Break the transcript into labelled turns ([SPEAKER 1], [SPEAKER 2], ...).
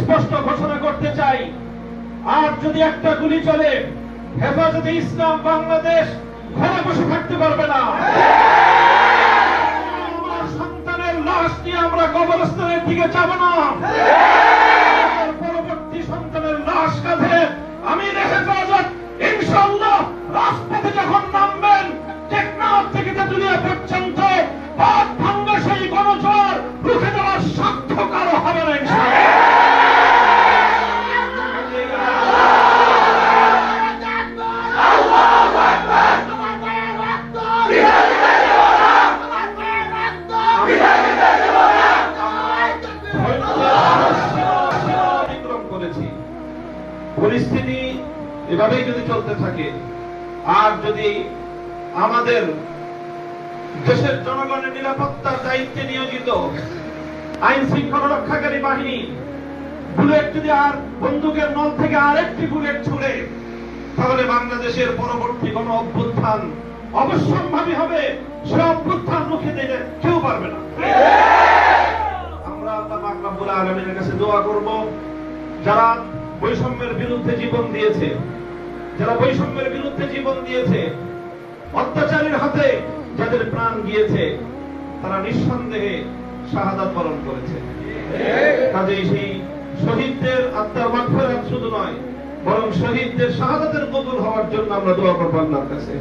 [SPEAKER 1] স্পষ্ট ঘোষণা করতে চাই, আর যদি একটা গুলি চলে, হেফাজতে ইসলাম বাংলাদেশ ঘরে বসে থাকতে পারবে না। আমরা সন্তানের লাশ নিয়ে আমরা কবরস্থানের দিকে যাব না। পরিস্থিতি এভাবেই যদি চলতে থাকে, আর যদি আমাদের দেশের জনগণের নিরাপত্তার দায়িত্বে নিয়োজিত আইন শৃঙ্খলা রক্ষাকারী বাহিনী, বুলেট যদি আর বন্দুকের নল থেকে আরেকটি বুলেট ছুড়ে, তাহলে বাংলাদেশের পরবর্তী কোন অভ্যুত্থান অবশ্যম্ভাবী হবে। সে অভ্যুত্থান রুখে দিলে কেউ পারবে না। আমরা আল্লাহ পাক রব্বুল আলামিনের কাছে দোয়া করব। যারা বৈষম্যের বিরুদ্ধে জীবন দিয়েছে। যারা বৈষম্যের বিরুদ্ধে জীবন দিয়েছে, অত্যাচারের হাতে যাদের প্রাণ গিয়েছে, তারা নিঃসন্দেহে শাহাদাত বরণ করেছে। কাজেই সেই শহীদদের আত্মার মাগফিরাত শুধু নয়, বরং শহীদদের শাহাদাতের কবুল হওয়ার জন্য আমরা দোয়া করব আল্লাহর কাছে।